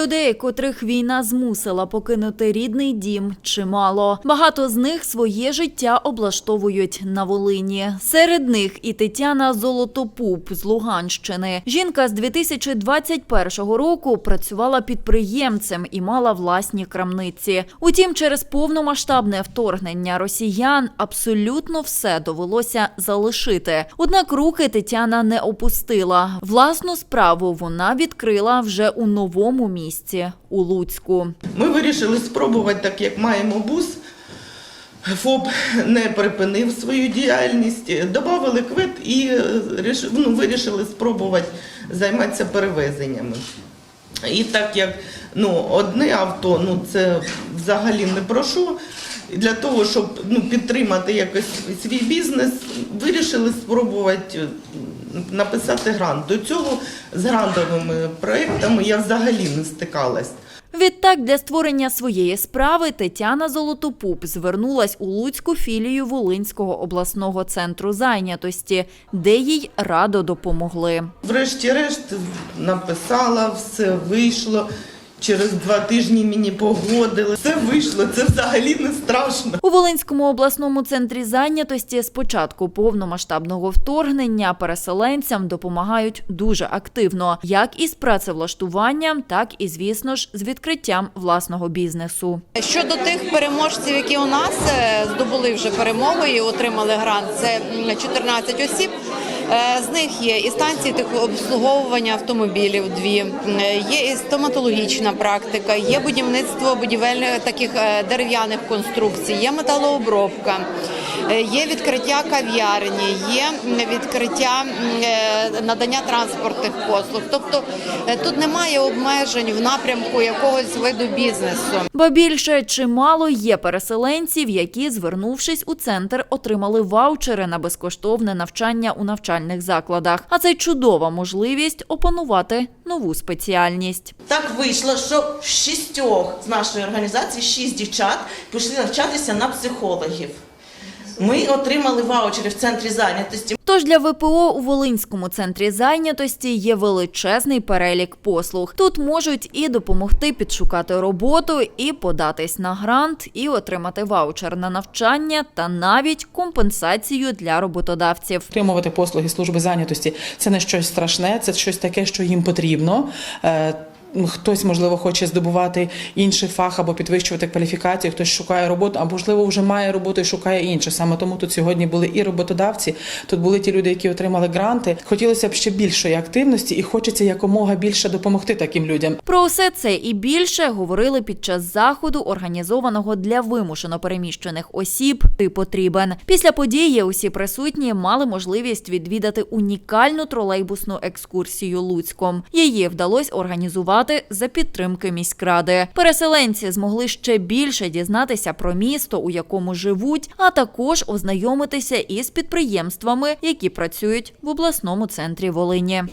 Людей, котрих війна змусила покинути рідний дім, чимало. Багато з них своє життя облаштовують на Волині. Серед них і Тетяна Золотопуп з Луганщини. Жінка з 2021 року працювала підприємцем і мала власні крамниці. Утім, через повномасштабне вторгнення росіян абсолютно все довелося залишити. Однак руки Тетяна не опустила. Власну справу вона відкрила вже у новому місці у Луцьку. Ми вирішили спробувати, так як маємо бус. ФОП не припинив свою діяльність, додали квит і е, ну, вирішили спробувати займатися перевезеннями. І так як ну, одне авто, ну це взагалі не про що. І Для того, щоб ну, підтримати якось свій бізнес, вирішили спробувати е, написати грант. До цього з грантовими проектами я взагалі не стикалась. Відтак, для створення своєї справи Тетяна Золотопуп звернулась у Луцьку філію Волинського обласного центру зайнятості, де їй радо допомогли. Врешті-решт написала, все вийшло. Через два тижні мені погодили. Все вийшло, це взагалі не страшно. У Волинському обласному центрі зайнятості з початку повномасштабного вторгнення переселенцям допомагають дуже активно, як із працевлаштуванням, так і, звісно ж, з відкриттям власного бізнесу. Щодо тих переможців, які у нас е, здобули вже перемогу і отримали грант, це м, 14 осіб. Е, З них є і станції обслуговування автомобілів, дві є і стоматологічна практика, є будівництво будівельних таких е, дерев'яних конструкцій, є металообробка, є відкриття кав'ярні, є відкриття е, надання транспортних послуг. Тобто е, тут немає обмежень в напрямку якогось виду бізнесу. Ба більше чимало є переселенців, які, звернувшись у центр, отримали ваучери на безкоштовне навчання у навчальних закладах. А це чудова можливість опанувати нову спеціальність. Так вийшло, що шістьох з нашої організації шість дівчат пішли навчатися на психологів. Ми отримали ваучери в центрі зайнятості. Тож для ВПО у Волинському центрі зайнятості є величезний перелік послуг. Тут можуть і допомогти підшукати роботу, і податись на грант, і отримати ваучер на навчання та навіть компенсацію для роботодавців. Отримувати послуги служби зайнятості це не щось страшне, це щось таке, що їм потрібно. Е, Хтось, можливо, хоче здобувати інший фах або підвищувати кваліфікацію, хтось шукає роботу, а можливо, вже має роботу і шукає інше. Саме тому тут сьогодні були і роботодавці, тут були ті люди, які отримали гранти. Хотілося б ще більшої активності, і хочеться якомога більше допомогти таким людям. Про усе це і більше говорили під час заходу, організованого для вимушено переміщених осіб. Ти потрібен. Після події усі присутні мали можливість відвідати унікальну тролейбусну екскурсію Луцьком. Її вдалося організувати за підтримки міськради. Переселенці змогли ще більше дізнатися про місто, у якому живуть, а також ознайомитися із підприємствами, які працюють в обласному центрі Волині.